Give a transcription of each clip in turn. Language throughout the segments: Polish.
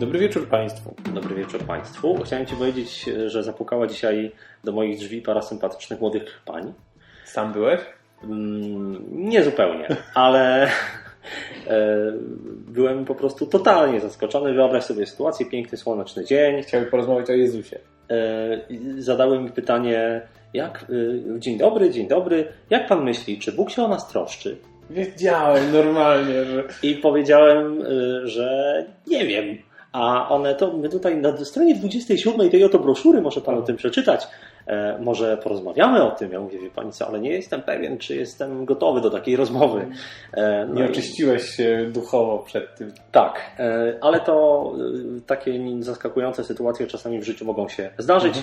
Dobry wieczór Państwu. Dobry wieczór Państwu. Chciałem Ci powiedzieć, że zapukała dzisiaj do moich drzwi para sympatycznych młodych pań. Sam byłeś? Mm, nie zupełnie, ale e, byłem po prostu totalnie zaskoczony. Wyobraź sobie sytuację, piękny, słoneczny dzień. Chciałbym porozmawiać o Jezusie. E, Zadałem mi pytanie, jak, e, dzień dobry, dzień dobry, jak Pan myśli, czy Bóg się o nas troszczy? Wiedziałem normalnie, że... I powiedziałem, że nie wiem. A one to, my tutaj na stronie 27 tej oto broszury, może pan o tym przeczytać, e, może porozmawiamy o tym. Ja mówię, wie pani co, ale nie jestem pewien, czy jestem gotowy do takiej rozmowy. E, no Nie i- oczyściłeś się duchowo przed tym. Tak, e, ale to takie zaskakujące sytuacje czasami w życiu mogą się zdarzyć. E,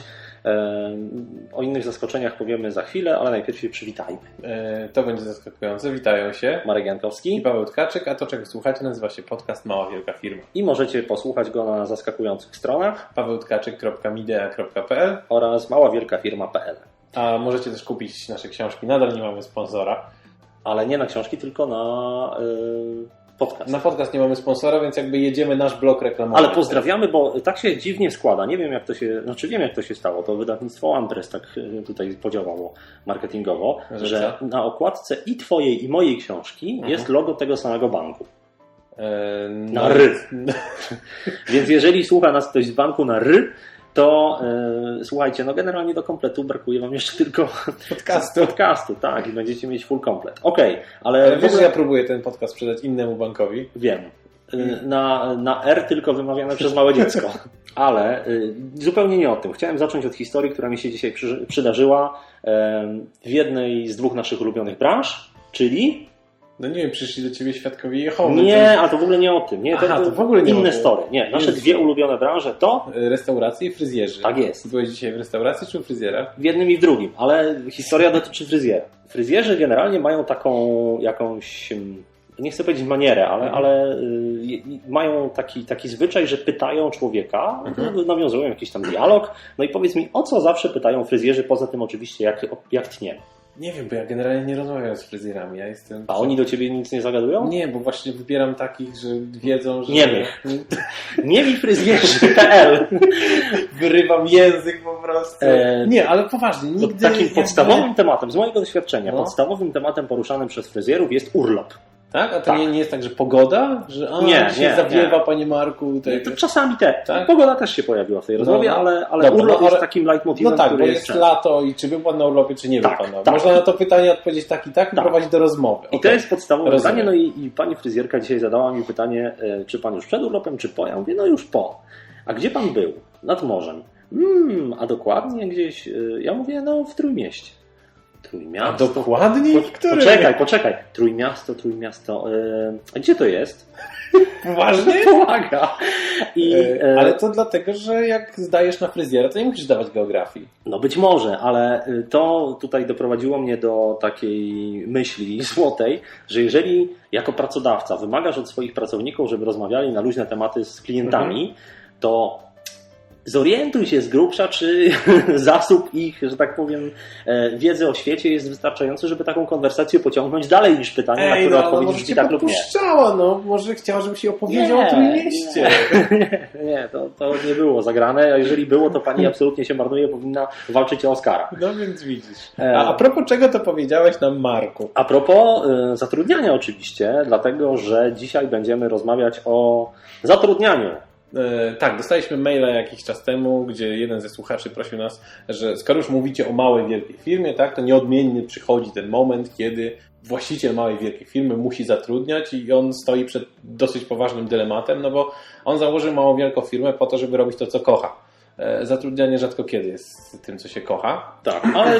O innych zaskoczeniach powiemy za chwilę, ale najpierw się przywitajmy. E, To będzie zaskakujące. Witają się. Marek I Jankowski Paweł Tkaczyk, a to czego słuchacie nazywa się podcast Mała Wielka Firma. i możecie posłuchać go na zaskakujących stronach pawełtkaczyk.midea.pl oraz maławielkafirma.pl. A możecie też kupić nasze książki. Nadal nie mamy sponsora. Ale nie na książki, tylko na y, podcast. Na podcast nie mamy sponsora, więc jakby jedziemy nasz blok reklamowy. Ale pozdrawiamy, bo tak się dziwnie składa. Nie wiem, jak to się, znaczy wiem, jak to się stało. To wydawnictwo Andres tak y, tutaj podziałało marketingowo, Że na okładce i twojej, i mojej książki Mhm. jest logo tego samego banku. E, Na no- ry. Więc jeżeli słucha nas ktoś z banku na ry, to y, słuchajcie, no generalnie do kompletu brakuje wam jeszcze tylko Podcastu. podcastu, tak, i będziecie mieć full komplet. Okej, ale, Ale w wiesz, że ogóle- ja próbuję ten podcast sprzedać innemu bankowi. Wiem. Y, Na, na R tylko wymawiane przez małe dziecko. Ale y, zupełnie nie o tym. Chciałem zacząć od historii, która mi się dzisiaj przy, przydarzyła w jednej z dwóch naszych ulubionych branż, czyli. No nie wiem, przyszli do ciebie świadkowie Jehowy. Nie, a to w ogóle nie o tym. Nie, Aha, to w ogóle nie inne story. Nie, nasze Jezu. dwie ulubione branże to To Restauracje i fryzjerzy. Tak jest. Byłeś dzisiaj w restauracji czy u fryzjera? w jednym i w drugim, ale historia dotyczy fryzjera. Fryzjerzy generalnie mają taką jakąś. mm, Nie chcę powiedzieć manierę, ale, Mhm. ale y, mają taki, taki zwyczaj, że pytają człowieka, Mhm. y, nawiązują jakiś tam dialog. No i powiedz mi, o co zawsze pytają fryzjerzy, poza tym oczywiście, jak, jak tnie. Nie wiem, bo ja generalnie nie rozmawiam z fryzjerami. Ja jestem. A oni do ciebie nic nie zagadują? Nie, bo właśnie wybieram takich, że wiedzą, że. Nie wiem. Nie mi fryzjerzy.pl Wyrywam język po prostu. E, nie, ale poważnie, To nigdy. Takim jakby- podstawowym tematem, z mojego doświadczenia, No. podstawowym tematem poruszanym przez fryzjerów jest urlop. Tak? A to Tak. Nie, nie jest tak, że pogoda? Że a, Nie, się nie, zawiewa, nie. panie Marku. Tak. To czasami te. Tak? Pogoda też się pojawiła w tej rozmowie, no. ale, ale Dobra, urlop no, ale- jest takim leitmotivem, No tak, który bo jest lato i czy był pan na urlopie, czy nie Tak, był pan na tak. Można na to pytanie odpowiedzieć tak i tak i Tak. prowadzić do rozmowy. I to jest podstawowe Rozumiem. pytanie, no i, i pani fryzjerka dzisiaj zadała mi pytanie, e, czy pan już przed urlopem, czy po? Ja mówię, no już po. A gdzie pan był? Nad morzem. Mm, a dokładnie gdzieś, e, ja mówię, no w Trójmieście. A Trójmiasto. dokładniej Po, w którym? poczekaj, poczekaj. Trójmiasto, Trójmiasto. A gdzie to jest? Poważnie? Pomaga. I, e, Ale to dlatego, że jak zdajesz na fryzjera, to nie musisz dawać geografii. No być może, ale to tutaj doprowadziło mnie do takiej myśli złotej, że jeżeli jako pracodawca wymagasz od swoich pracowników, żeby rozmawiali na luźne tematy z klientami, to zorientuj się z grubsza, czy zasób ich, że tak powiem, e, wiedzy o świecie jest wystarczający, żeby taką konwersację pociągnąć dalej niż pytanie, na które no, odpowiedź może brzmi cię tak lub nie. no. Może chciała, żebyś jej opowiedział Nie, o Trójmieście. Nie, nie to, to nie było zagrane, a jeżeli było, to pani absolutnie się marnuje, powinna walczyć o Oscara. No więc widzisz. E. A, a propos czego to powiedziałeś nam, Marku? A propos y, zatrudniania oczywiście, dlatego że dzisiaj będziemy rozmawiać o zatrudnianiu. E, tak, dostaliśmy maila jakiś czas temu, gdzie jeden ze słuchaczy prosił nas, że skoro już mówicie o małej, wielkiej firmie, tak, to nieodmiennie przychodzi ten moment, kiedy właściciel małej, wielkiej firmy musi zatrudniać i on stoi przed dosyć poważnym dylematem, no bo on założył małą, wielką firmę po to, żeby robić to, co kocha. E, Zatrudnianie rzadko kiedy jest tym, co się kocha. Tak, ale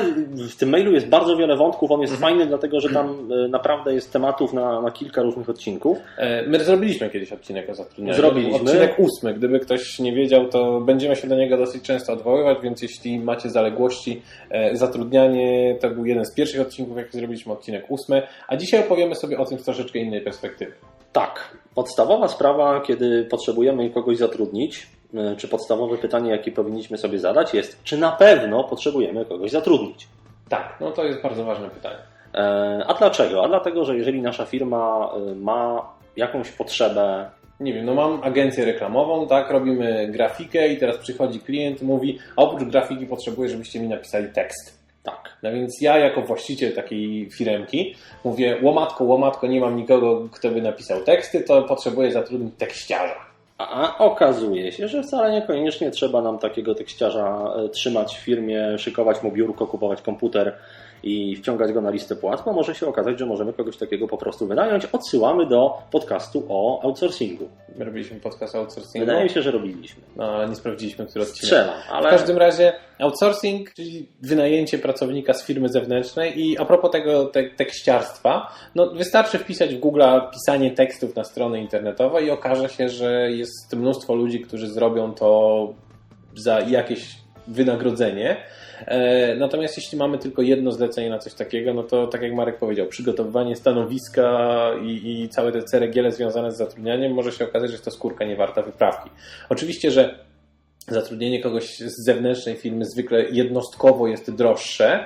w tym mailu jest bardzo wiele wątków. On jest Mhm. fajny, dlatego że tam y, naprawdę jest tematów na, na kilka różnych odcinków. E, My zrobiliśmy kiedyś odcinek o zatrudnianiu. Zrobiliśmy. Odcinek ósmy. Gdyby ktoś nie wiedział, to będziemy się do niego dosyć często odwoływać, więc jeśli macie zaległości, e, zatrudnianie to był jeden z pierwszych odcinków, jaki zrobiliśmy, odcinek ósmy. A dzisiaj opowiemy sobie o tym z troszeczkę innej perspektywy. Tak, podstawowa sprawa, kiedy potrzebujemy kogoś zatrudnić, czy podstawowe pytanie, jakie powinniśmy sobie zadać, jest, czy na pewno potrzebujemy kogoś zatrudnić. Tak, no to jest bardzo ważne pytanie. E, A dlaczego? A dlatego, że jeżeli nasza firma y, ma jakąś potrzebę nie wiem, no mam agencję reklamową, tak, robimy grafikę i teraz przychodzi klient mówi, a oprócz grafiki potrzebuję, żebyście mi napisali tekst. Tak. No więc ja jako właściciel takiej firemki mówię, łomatko, łomatko, nie mam nikogo, kto by napisał teksty, to potrzebuję zatrudnić tekściarza. A okazuje się, że wcale niekoniecznie trzeba nam takiego tekściarza e, trzymać w firmie, szykować mu biurko, kupować komputer i wciągać go na listę płac, bo może się okazać, że możemy kogoś takiego po prostu wynająć. Odsyłamy do podcastu o outsourcingu. My robiliśmy podcast o outsourcingu. Wydaje mi się, że robiliśmy. No, ale nie sprawdziliśmy, który odcinek. Strzelam, ale... W każdym razie outsourcing, czyli wynajęcie pracownika z firmy zewnętrznej i a propos tego te, tekściarstwa, no wystarczy wpisać w Google pisanie tekstów na strony internetowe i okaże się, że jest mnóstwo ludzi, którzy zrobią to za jakieś wynagrodzenie. E, natomiast jeśli mamy tylko jedno zlecenie na coś takiego, no to tak jak Marek powiedział, przygotowywanie stanowiska i, i całe te ceregiele związane z zatrudnianiem może się okazać, że to skórka nie warta wyprawki. Oczywiście, że zatrudnienie kogoś z zewnętrznej firmy zwykle jednostkowo jest droższe,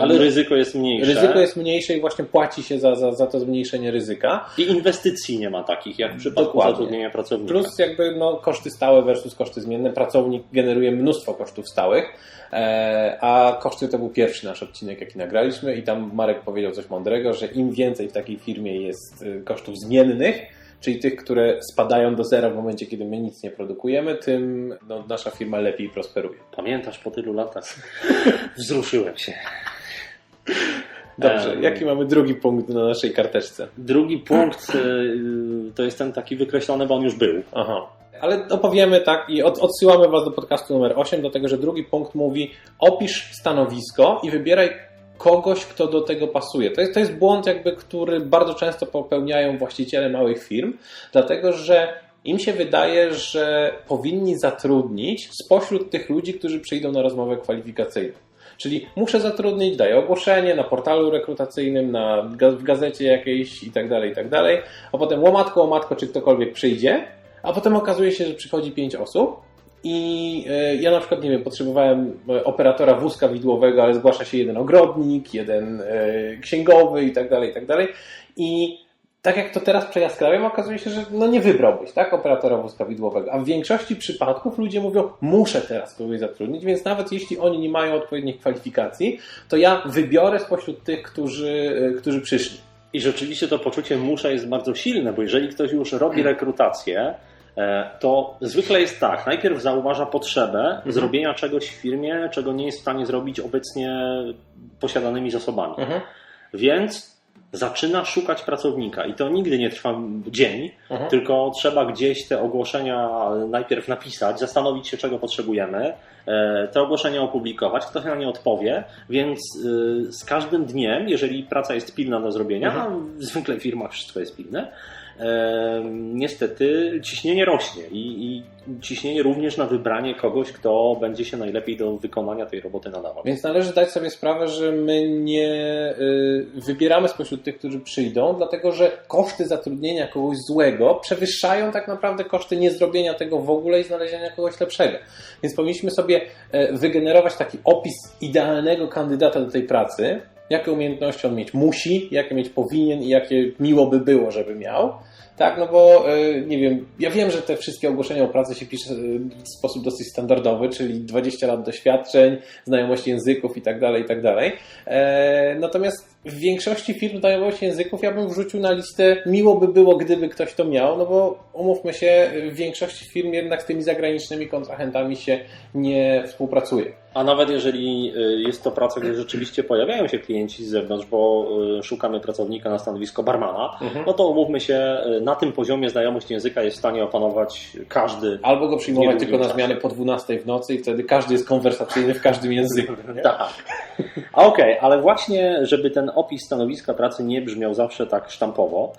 ale ryzyko jest mniejsze. Ryzyko jest mniejsze i właśnie płaci się za, za, za to zmniejszenie ryzyka. I inwestycji nie ma takich, jak w przypadku Dokładnie. zatrudnienia pracownika. Plus jakby no, koszty stałe versus koszty zmienne. Pracownik generuje mnóstwo kosztów stałych, e, a koszty to był pierwszy nasz odcinek, jaki nagraliśmy i tam Marek powiedział coś mądrego, że im więcej w takiej firmie jest y, kosztów zmiennych, czyli tych, które spadają do zera w momencie, kiedy my nic nie produkujemy, tym no, nasza firma lepiej prosperuje. Pamiętasz po tylu latach? Wzruszyłem się. Dobrze, um, jaki mamy drugi punkt na naszej karteczce? Drugi punkt y, to jest ten taki wykreślony, bo on już był. Aha. Ale opowiemy tak i od, odsyłamy Was do podcastu numer 8, dlatego że drugi punkt mówi opisz stanowisko i wybieraj kogoś, kto do tego pasuje. To jest, to jest błąd, jakby, który bardzo często popełniają właściciele małych firm, dlatego że im się wydaje, że powinni zatrudnić spośród tych ludzi, którzy przyjdą na rozmowę kwalifikacyjną. Czyli muszę zatrudnić, daję ogłoszenie na portalu rekrutacyjnym, na, w gazecie jakiejś i tak dalej, i tak dalej, a potem łomatko, łomatko, czy ktokolwiek przyjdzie, a potem okazuje się, że przychodzi pięć osób i e, ja na przykład, nie wiem, potrzebowałem e, operatora wózka widłowego, ale zgłasza się jeden ogrodnik, jeden e, księgowy i tak dalej, i tak dalej. I tak jak to teraz przejaskrawiam, okazuje się, że no nie wybrałbyś, tak, operatora wózka widłowego. A w większości przypadków ludzie mówią, muszę teraz kogoś zatrudnić, więc nawet jeśli oni nie mają odpowiednich kwalifikacji, to ja wybiorę spośród tych, którzy, którzy przyszli. I rzeczywiście to poczucie muszę jest bardzo silne, bo jeżeli ktoś już robi rekrutację, to zwykle jest tak. Najpierw zauważa potrzebę mhm. zrobienia czegoś w firmie, czego nie jest w stanie zrobić obecnie posiadanymi zasobami. Mhm. Więc zaczyna szukać pracownika i to nigdy nie trwa dzień, mhm. tylko trzeba gdzieś te ogłoszenia najpierw napisać, zastanowić się, czego potrzebujemy, e, te ogłoszenia opublikować, ktoś na nie odpowie, więc y, z każdym dniem, jeżeli praca jest pilna do zrobienia, mhm. zwykle w firmach wszystko jest pilne, niestety ciśnienie rośnie i, i, ciśnienie również na wybranie kogoś, kto będzie się najlepiej do wykonania tej roboty nadawał. Więc należy dać sobie sprawę, że my nie y, wybieramy spośród tych, którzy przyjdą, dlatego że koszty zatrudnienia kogoś złego przewyższają tak naprawdę koszty niezrobienia tego w ogóle i znalezienia kogoś lepszego. Więc powinniśmy sobie e, wygenerować taki opis idealnego kandydata do tej pracy, jakie umiejętności on mieć musi, jakie mieć powinien i jakie miło by było, żeby miał. Tak, no bo e, nie wiem, ja wiem, że te wszystkie ogłoszenia o pracy się pisze e, w sposób dosyć standardowy, czyli 20 lat doświadczeń, znajomość języków i tak dalej, i tak dalej. Natomiast w większości firm znajomość języków ja bym wrzucił na listę, miło by było, gdyby ktoś to miał, no bo umówmy się, w większości firm jednak z tymi zagranicznymi kontrahentami się nie współpracuje. A nawet jeżeli y, jest to praca, gdzie rzeczywiście pojawiają się klienci z zewnątrz, bo y, szukamy pracownika na stanowisko barmana, mhm. no to umówmy się, y, na tym poziomie znajomość języka jest w stanie opanować każdy. Albo go przyjmować tylko na zmianę po 12 w nocy i wtedy każdy jest konwersacyjny w każdym języku. tak. A okej, okay, ale właśnie, żeby ten opis stanowiska pracy nie brzmiał zawsze tak sztampowo,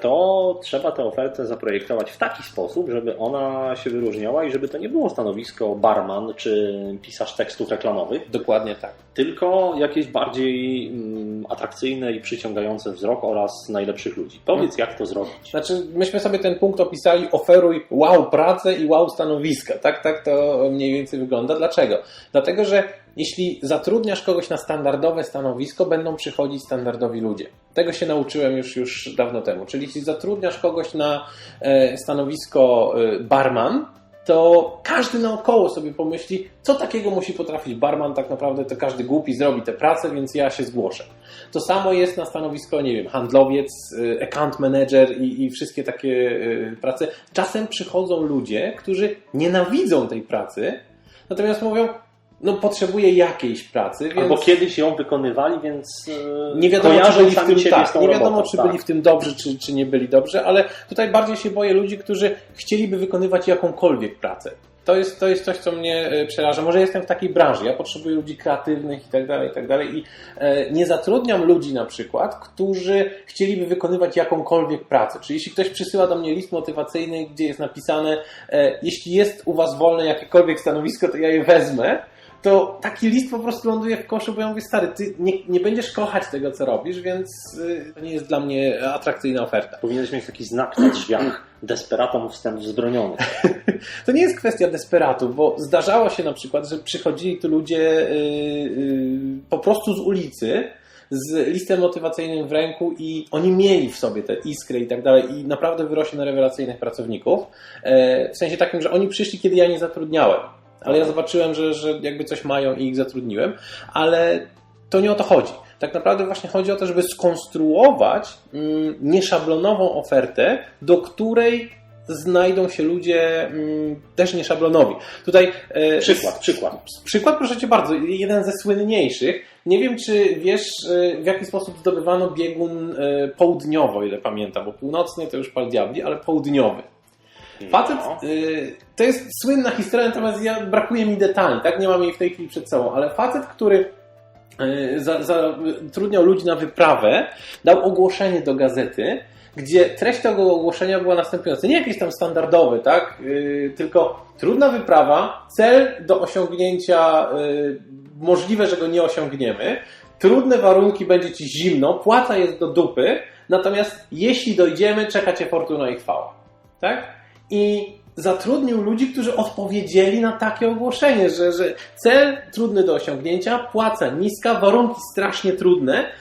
to trzeba tę ofertę zaprojektować w taki sposób, żeby ona się wyróżniała i żeby to nie było stanowisko barman czy pisarz tekstów reklamowych. Dokładnie tak. Tylko jakieś bardziej mm, atrakcyjne i przyciągające wzrok oraz najlepszych ludzi. Powiedz, jak to zrobić. Znaczy, myśmy sobie ten punkt opisali, oferuj wow pracę i wow stanowiska. Tak, tak to mniej więcej wygląda. Dlaczego? Dlatego, że jeśli zatrudniasz kogoś na standardowe stanowisko, będą przychodzić standardowi ludzie. Tego się nauczyłem już, już dawno temu. Czyli jeśli zatrudniasz kogoś na e, stanowisko e, barman, to każdy naokoło sobie pomyśli, co takiego musi potrafić barman, tak naprawdę to każdy głupi zrobi tę pracę, więc ja się zgłoszę. To samo jest na stanowisko, nie wiem, handlowiec, y, account manager i, i wszystkie takie prace. Czasem przychodzą ludzie, którzy nienawidzą tej pracy, natomiast mówią, no potrzebuję jakiejś pracy. Więc... Albo kiedyś ją wykonywali, więc y, nie wiadomo, czy byli w tym, tak, nie wiadomo, robotą, czy tak. byli w tym dobrzy, czy, czy nie byli dobrzy, ale tutaj bardziej się boję ludzi, którzy chcieliby wykonywać jakąkolwiek pracę. To jest, to jest coś, co mnie e, przeraża. Może jestem w takiej branży, ja potrzebuję ludzi kreatywnych i tak dalej, i tak dalej. I e, nie zatrudniam ludzi na przykład, którzy chcieliby wykonywać jakąkolwiek pracę. Czyli jeśli ktoś przysyła do mnie list motywacyjny, gdzie jest napisane, e, jeśli jest u Was wolne jakiekolwiek stanowisko, to ja je wezmę, to taki list po prostu ląduje w koszu, bo ja mówię, stary, ty nie, nie będziesz kochać tego, co robisz, więc y, to nie jest dla mnie atrakcyjna oferta. Powinieneś mieć taki znak na drzwiach. Desperatom wstęp wzbroniony. to nie jest kwestia desperatów, bo zdarzało się na przykład, że przychodzili tu ludzie yy, yy, po prostu z ulicy, z listem motywacyjnym w ręku i oni mieli w sobie te iskry i tak dalej i naprawdę wyrośli na rewelacyjnych pracowników. E, w sensie takim, że oni przyszli, kiedy ja nie zatrudniałem ale ja zobaczyłem, że, że jakby coś mają i ich zatrudniłem, ale to nie o to chodzi. Tak naprawdę właśnie chodzi o to, żeby skonstruować mm, nieszablonową ofertę, do której znajdą się ludzie mm, też nieszablonowi. Tutaj e, przykład, przykład. Przykład, proszę cię bardzo, jeden ze słynniejszych. Nie wiem, czy wiesz, e, w jaki sposób zdobywano biegun e, południowo, ile pamiętam, bo północny to już pal diabli, ale południowy. Facet, no. y, to jest słynna historia, natomiast ja, brakuje mi detali, tak? Nie mam jej w tej chwili przed sobą, ale facet, który y, zatrudniał ludzi na wyprawę, dał ogłoszenie do gazety, gdzie treść tego ogłoszenia była następująca. Nie jakieś tam standardowe, tak? Yy, tylko trudna wyprawa, cel do osiągnięcia, yy, możliwe, że go nie osiągniemy, trudne warunki, będzie ci zimno, płaca jest do dupy, natomiast jeśli dojdziemy, czeka cię fortuna i chwała. Tak? I zatrudnił ludzi, którzy odpowiedzieli na takie ogłoszenie, że, że cel trudny do osiągnięcia, płaca niska, warunki strasznie trudne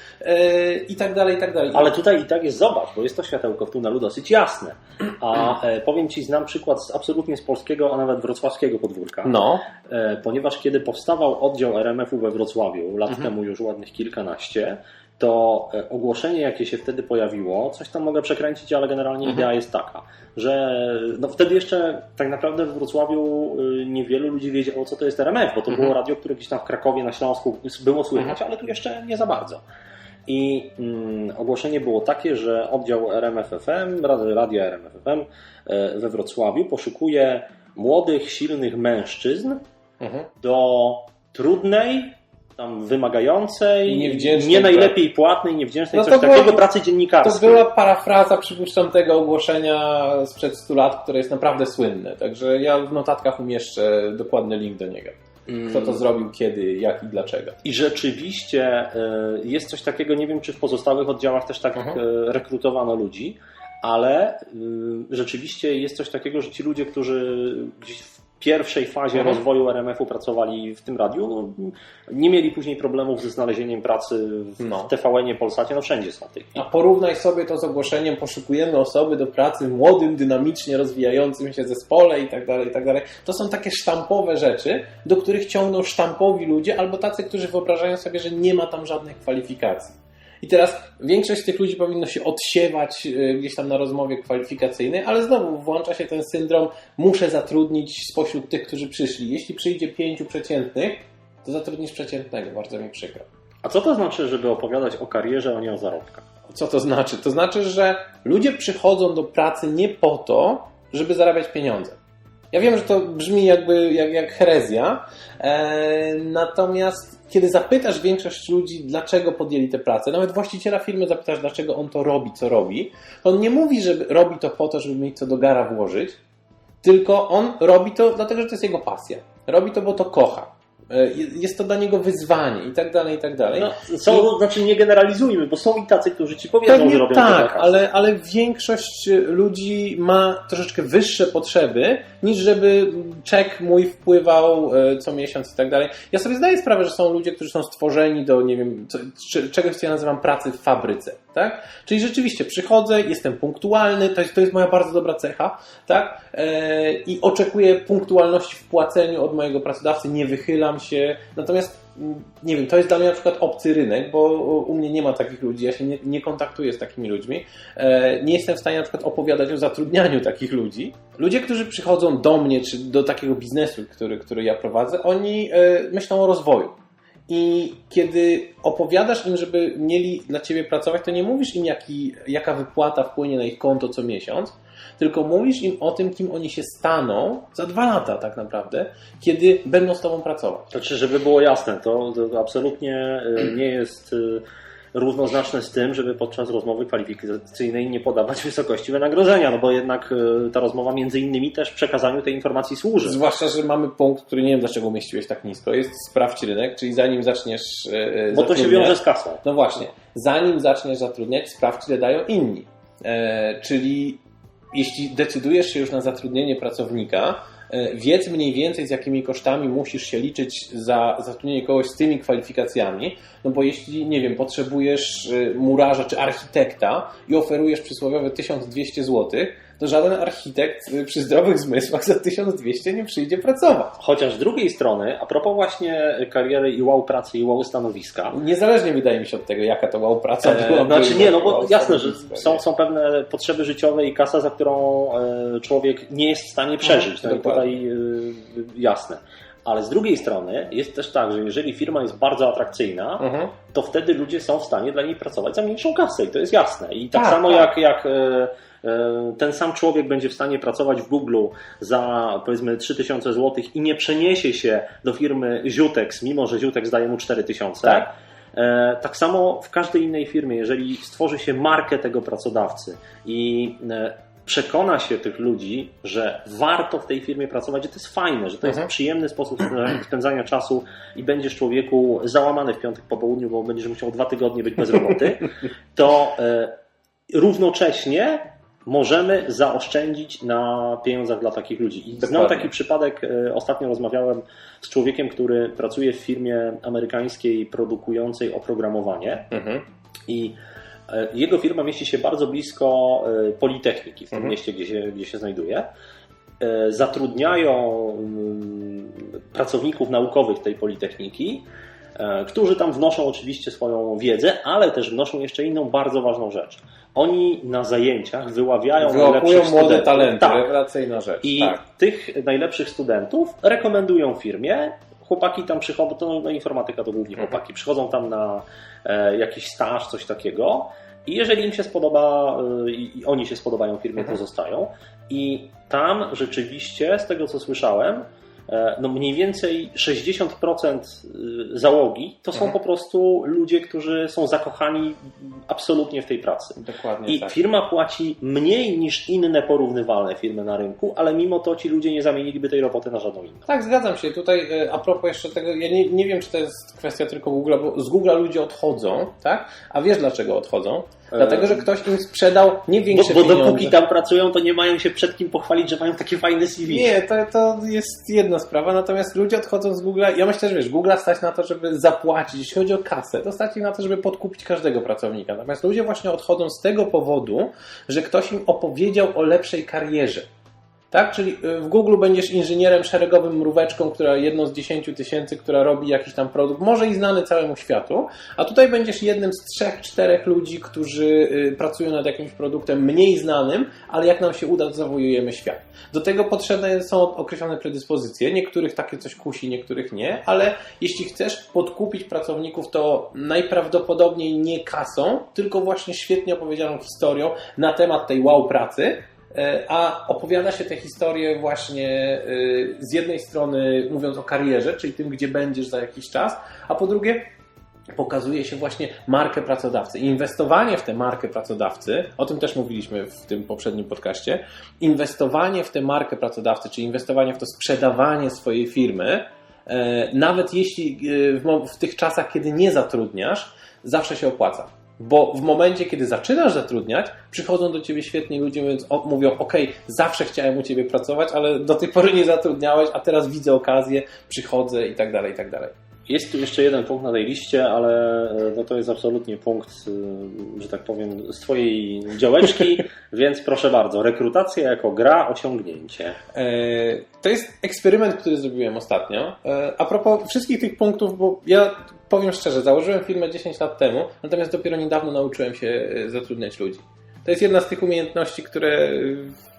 i tak dalej, i tak dalej. Ale tutaj i tak jest, zobacz, bo jest to światełko w tunelu dosyć jasne. A e, powiem Ci, znam przykład z, absolutnie z polskiego, a nawet wrocławskiego podwórka. No. E, ponieważ kiedy powstawał oddział RMF-u we Wrocławiu, lat mhm. temu już ładnych kilkanaście, to e, ogłoszenie, jakie się wtedy pojawiło, coś tam mogę przekręcić, ale generalnie mhm. idea jest taka, że no wtedy jeszcze tak naprawdę w Wrocławiu y, niewielu ludzi wiedziało, co to jest RMF, bo to mhm. było radio, które gdzieś tam w Krakowie, na Śląsku było słychać, mhm. ale tu jeszcze nie za bardzo. I mm, ogłoszenie było takie, że oddział RMF FM, radio RMF FM e, we Wrocławiu poszukuje młodych, silnych mężczyzn mhm. do trudnej, tam wymagającej, nie najlepiej tak. płatnej, niewdzięcznej, no coś było, takiego pracy dziennikarskiej. To była parafraza, przypuszczam, tego ogłoszenia sprzed 100 lat, które jest naprawdę słynne. Także ja w notatkach umieszczę dokładny link do niego. Kto to mm. zrobił, kiedy, jak i dlaczego. I rzeczywiście e, jest coś takiego, nie wiem czy w pozostałych oddziałach też tak mhm. E, rekrutowano ludzi, ale e, rzeczywiście jest coś takiego, że ci ludzie, którzy gdzieś w pierwszej fazie mhm. rozwoju RMF-u pracowali w tym radiu, no, nie mieli później problemów ze znalezieniem pracy w no. TVN-ie, Polsacie, no wszędzie są tych. A porównaj sobie to z ogłoszeniem, poszukujemy osoby do pracy w młodym, dynamicznie rozwijającym się zespole i tak dalej, i tak dalej. To są takie sztampowe rzeczy, do których ciągną sztampowi ludzie albo tacy, którzy wyobrażają sobie, że nie ma tam żadnych kwalifikacji. I teraz większość z tych ludzi powinno się odsiewać y, gdzieś tam na rozmowie kwalifikacyjnej, ale znowu włącza się ten syndrom, muszę zatrudnić spośród tych, którzy przyszli. Jeśli przyjdzie pięciu przeciętnych, to zatrudnisz przeciętnego, bardzo mi przykro. A co to znaczy, żeby opowiadać o karierze, a nie o zarobkach? Co to znaczy? To znaczy, że ludzie przychodzą do pracy nie po to, żeby zarabiać pieniądze. Ja wiem, że to brzmi jakby jak, jak herezja, e, natomiast kiedy zapytasz większość ludzi, dlaczego podjęli tę pracę, nawet właściciela firmy zapytasz, dlaczego on to robi, co robi, to on nie mówi, że robi to po to, żeby mieć co do gara włożyć, tylko on robi to dlatego, że to jest jego pasja. Robi to, bo to kocha. E, jest to dla niego wyzwanie i tak dalej, i tak dalej. No, są, I... Znaczy nie generalizujmy, bo są i tacy, którzy ci powiedzą, Pewnie że robią tak, ale, ale większość ludzi ma troszeczkę wyższe potrzeby, niż żeby czek mój wpływał e, co miesiąc i tak dalej. Ja sobie zdaję sprawę, że są ludzie, którzy są stworzeni do, nie wiem, czegoś, co ja nazywam pracy w fabryce, tak? Czyli rzeczywiście przychodzę, jestem punktualny, to jest, to jest moja bardzo dobra cecha, tak? E, I oczekuję punktualności w płaceniu od mojego pracodawcy, nie wychylam się. Natomiast mm, nie wiem, to jest dla mnie na przykład obcy rynek, bo u mnie nie ma takich ludzi, ja się nie, nie kontaktuję z takimi ludźmi. E, nie jestem w stanie na przykład opowiadać o zatrudnianiu takich ludzi. Ludzie, którzy przychodzą do mnie, czy do takiego biznesu, który, który ja prowadzę, oni e, myślą o rozwoju. I kiedy opowiadasz im, żeby mieli dla ciebie pracować, to nie mówisz im, jaki, jaka wypłata wpłynie na ich konto co miesiąc, tylko mówisz im o tym, kim oni się staną za dwa lata tak naprawdę, kiedy będą z tobą pracować. Znaczy, żeby było jasne, to, to absolutnie y, nie jest y, równoznaczne z tym, żeby podczas rozmowy kwalifikacyjnej nie podawać wysokości wynagrodzenia, no bo jednak y, ta rozmowa między innymi też przekazaniu tej informacji służy. Zwłaszcza, że mamy punkt, który nie wiem dlaczego umieściłeś tak nisko, jest sprawdź rynek, czyli zanim zaczniesz Bo to się wiąże z kasą. No właśnie, zanim zaczniesz zatrudniać, sprawdź ile dają inni. E, czyli jeśli decydujesz się już na zatrudnienie pracownika, e, wiedz mniej więcej z jakimi kosztami musisz się liczyć za zatrudnienie kogoś z tymi kwalifikacjami, no bo jeśli, nie wiem, potrzebujesz e, murarza czy architekta i oferujesz przysłowiowe 1200 zł, to żaden architekt y, przy zdrowych zmysłach za 1200 nie przyjdzie pracować. Chociaż z drugiej strony, a propos właśnie kariery i wow pracy i wow stanowiska. Niezależnie wydaje mi się od tego, jaka to wow praca e, była. Znaczy nie, no bo jasne, że są, są pewne potrzeby życiowe i kasa, za którą e, człowiek nie jest w stanie przeżyć. No, no i tutaj e, jasne. Ale z drugiej strony jest też tak, że jeżeli firma jest bardzo atrakcyjna, mhm. to wtedy ludzie są w stanie dla niej pracować za mniejszą kasę i to jest jasne. I tak, tak samo tak. jak, jak E, ten sam człowiek będzie w stanie pracować w Google za powiedzmy 3000 zł i nie przeniesie się do firmy Ziutex, mimo że Ziutex daje mu 4000. Tak. E, tak samo w każdej innej firmie, jeżeli stworzy się markę tego pracodawcy i e, przekona się tych ludzi, że warto w tej firmie pracować, że to jest fajne, że to jest mhm. przyjemny sposób spędzania czasu i będziesz człowieku załamany w piątek po południu, bo będziesz musiał dwa tygodnie być bez roboty, to równocześnie możemy zaoszczędzić na pieniądzach dla takich ludzi. I znam taki przypadek, e, ostatnio rozmawiałem z człowiekiem, który pracuje w firmie amerykańskiej produkującej oprogramowanie mhm. i e, jego firma mieści się bardzo blisko e, Politechniki w tym mhm. mieście, gdzie się, gdzie się znajduje. Zatrudniają mm, pracowników naukowych tej Politechniki, którzy tam wnoszą oczywiście swoją wiedzę, ale też wnoszą jeszcze inną bardzo ważną rzecz oni na zajęciach wyławiają najlepszych młode studentów. talenty, tak. rewelacyjna rzecz. I tak. tych najlepszych studentów rekomendują firmie. Chłopaki tam przychodzą, to no, informatyka to głównie mhm. chłopaki, przychodzą tam na e, jakiś staż, coś takiego. I jeżeli im się spodoba e, i oni się spodobają firmie, to mhm. zostają. I tam rzeczywiście, z tego co słyszałem, E, no mniej więcej 60% y, załogi to są mhm. po prostu ludzie, którzy są zakochani absolutnie w tej pracy. Dokładnie I tak. firma płaci mniej niż inne porównywalne firmy na rynku, ale mimo to ci ludzie nie zamieniliby tej roboty na żadną inną. Tak, zgadzam się. Tutaj e, a propos jeszcze tego, ja nie, nie wiem, czy to jest kwestia tylko Google, bo z Google ludzie odchodzą, tak? A wiesz dlaczego odchodzą? Dlatego, że ktoś im sprzedał nie większe bo, bo pieniądze. dopóki tam pracują, to nie mają się przed kim pochwalić, że mają takie fajne CV. Nie, to, to jest jedna sprawa, natomiast ludzie odchodzą z Google. Ja myślę, że wiesz, Google stać na to, żeby zapłacić, jeśli chodzi o kasę, to stać ich na to, żeby podkupić każdego pracownika. Natomiast ludzie właśnie odchodzą z tego powodu, że ktoś im opowiedział o lepszej karierze. Tak? Czyli y, w Google będziesz inżynierem szeregowym mróweczką, która jedną z 10 tysięcy, która robi jakiś tam produkt, może i znany całemu światu, a tutaj będziesz jednym z trzech, czterech ludzi, którzy y, pracują nad jakimś produktem mniej znanym, ale jak nam się uda, zawojujemy świat. Do tego potrzebne są określone predyspozycje. Niektórych takie coś kusi, niektórych nie, ale jeśli chcesz podkupić pracowników, to najprawdopodobniej nie kasą, tylko właśnie świetnie opowiedzianą historią na temat tej wow pracy, a opowiada się te historie właśnie e, z jednej strony mówiąc o karierze, czyli tym, gdzie będziesz za jakiś czas, a po drugie pokazuje się właśnie markę pracodawcy. Inwestowanie w tę markę pracodawcy, o tym też mówiliśmy w tym poprzednim podcaście, inwestowanie w tę markę pracodawcy, czyli inwestowanie w to sprzedawanie swojej firmy, e, nawet jeśli e, w tych czasach, kiedy nie zatrudniasz, zawsze się opłaca. Bo w momencie, kiedy zaczynasz zatrudniać, przychodzą do ciebie świetni ludzie, o, mówią: OK, zawsze chciałem u ciebie pracować, ale do tej pory nie zatrudniałeś, a teraz widzę okazję, przychodzę i tak dalej, i tak dalej. Jest tu jeszcze jeden punkt na tej liście, ale e, no to jest absolutnie punkt, e, że tak powiem, z Twojej działeczki, więc proszę bardzo, rekrutacja jako gra, osiągnięcie. E, To jest eksperyment, który zrobiłem ostatnio. A propos wszystkich tych punktów, bo ja powiem szczerze, założyłem firmę 10 lat temu, natomiast dopiero niedawno nauczyłem się zatrudniać ludzi. To jest jedna z tych umiejętności, które,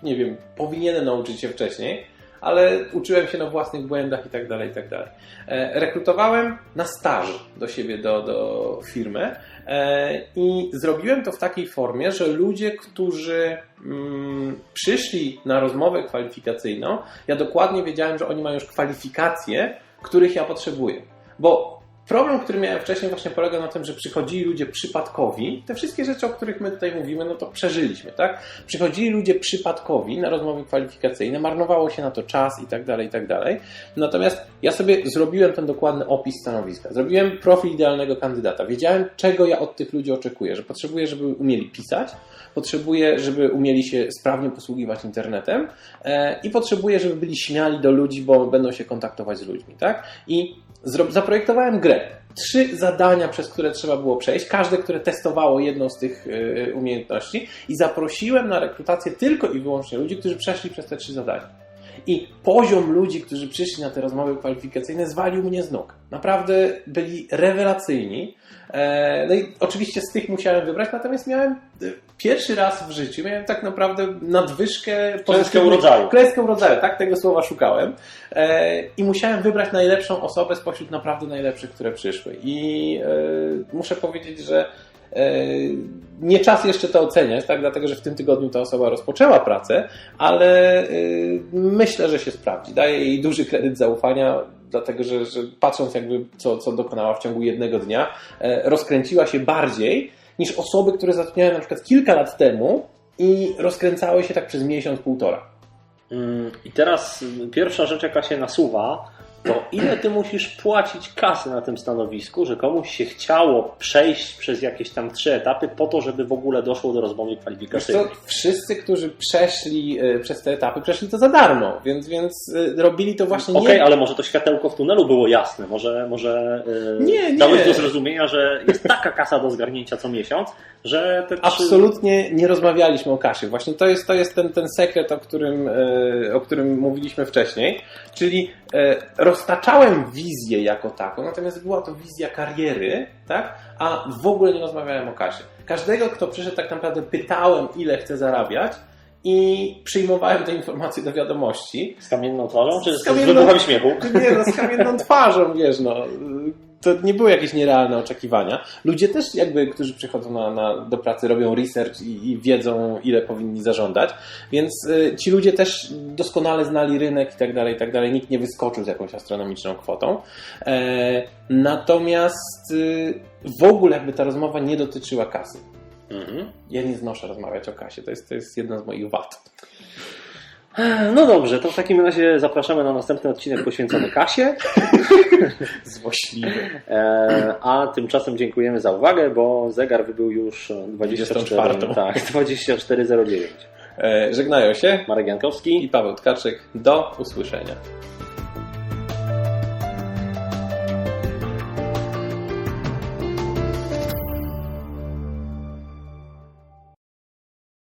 nie wiem, powinienem nauczyć się wcześniej, ale uczyłem się na własnych błędach i tak dalej, i tak dalej. E, Rekrutowałem na staż do siebie, do, do firmy e, i zrobiłem to w takiej formie, że ludzie, którzy mm, przyszli na rozmowę kwalifikacyjną, ja dokładnie wiedziałem, że oni mają już kwalifikacje, których ja potrzebuję. Bo problem, który miałem wcześniej właśnie polegał na tym, że przychodzili ludzie przypadkowi, te wszystkie rzeczy, o których my tutaj mówimy, no to przeżyliśmy, tak? Przychodzili ludzie przypadkowi na rozmowy kwalifikacyjne, marnowało się na to czas i tak dalej, i tak dalej. Natomiast ja sobie zrobiłem ten dokładny opis stanowiska, zrobiłem profil idealnego kandydata, wiedziałem, czego ja od tych ludzi oczekuję, że potrzebuję, żeby umieli pisać, potrzebuję, żeby umieli się sprawnie posługiwać internetem e, i potrzebuję, żeby byli śmiali do ludzi, bo będą się kontaktować z ludźmi, tak? I zaprojektowałem grę. Trzy zadania, przez które trzeba było przejść, każde, które testowało jedną z tych e, umiejętności i zaprosiłem na rekrutację tylko i wyłącznie ludzi, którzy przeszli przez te trzy zadania. I poziom ludzi, którzy przyszli na te rozmowy kwalifikacyjne, zwalił mnie z nóg. Naprawdę byli rewelacyjni. E, No i oczywiście z tych musiałem wybrać, natomiast miałem e, pierwszy raz w życiu, miałem tak naprawdę nadwyżkę pozytywnych- rodzaju. Klęskę rodzaju, tak? Tego słowa szukałem. E, I musiałem wybrać najlepszą osobę spośród naprawdę najlepszych, które przyszły. I muszę powiedzieć, że nie czas jeszcze to oceniać, tak? dlatego że w tym tygodniu ta osoba rozpoczęła pracę, ale e, myślę, że się sprawdzi. Daję jej duży kredyt zaufania, dlatego że, że patrząc jakby co, co dokonała w ciągu jednego dnia, e, rozkręciła się bardziej niż osoby, które zatrudniałem na przykład kilka lat temu i rozkręcały się tak przez miesiąc, półtora. Mm, I teraz pierwsza rzecz, jaka się nasuwa, to ile ty musisz płacić kasy na tym stanowisku, że komuś się chciało przejść przez jakieś tam trzy etapy po to, żeby w ogóle doszło do rozmowy kwalifikacyjnej. wszyscy, którzy przeszli e, przez te etapy, przeszli to za darmo, więc, więc e, robili to właśnie Okej, nie... ale może to światełko w tunelu było jasne, może, może yy, Nie, nie. dałeś do zrozumienia, że jest taka kasa do zgarnięcia co miesiąc, że te trzy... Absolutnie nie rozmawialiśmy o kasie. Właśnie to jest, to jest ten, ten sekret, o którym, e, o którym mówiliśmy wcześniej. Czyli e, roztaczałem wizję jako taką, natomiast była to wizja kariery, tak? a w ogóle nie rozmawiałem o kasie. Każdego, kto przyszedł, tak naprawdę pytałem, ile chce zarabiać i przyjmowałem te informacje do wiadomości. Z kamienną twarzą, czy z, Z kamienną- śmiechu? Nie, no z kamienną twarzą, wiesz, no. To nie były jakieś nierealne oczekiwania. Ludzie też jakby, którzy przychodzą na, na, do pracy, robią research i, i wiedzą, ile powinni zażądać, więc y, ci ludzie też doskonale znali rynek i tak dalej, i tak dalej. Nikt nie wyskoczył z jakąś astronomiczną kwotą. E, natomiast y, w ogóle jakby ta rozmowa nie dotyczyła kasy. Mhm. Ja nie znoszę rozmawiać o kasie, to jest, to jest jedna z moich wad. No dobrze, to w takim razie zapraszamy na następny odcinek poświęcony kasie. Złośliwy. E, a tymczasem dziękujemy za uwagę, bo zegar wybył już 24, 24. tak, 24.09. E, żegnają się Marek Jankowski. i Paweł Tkaczyk. Do usłyszenia.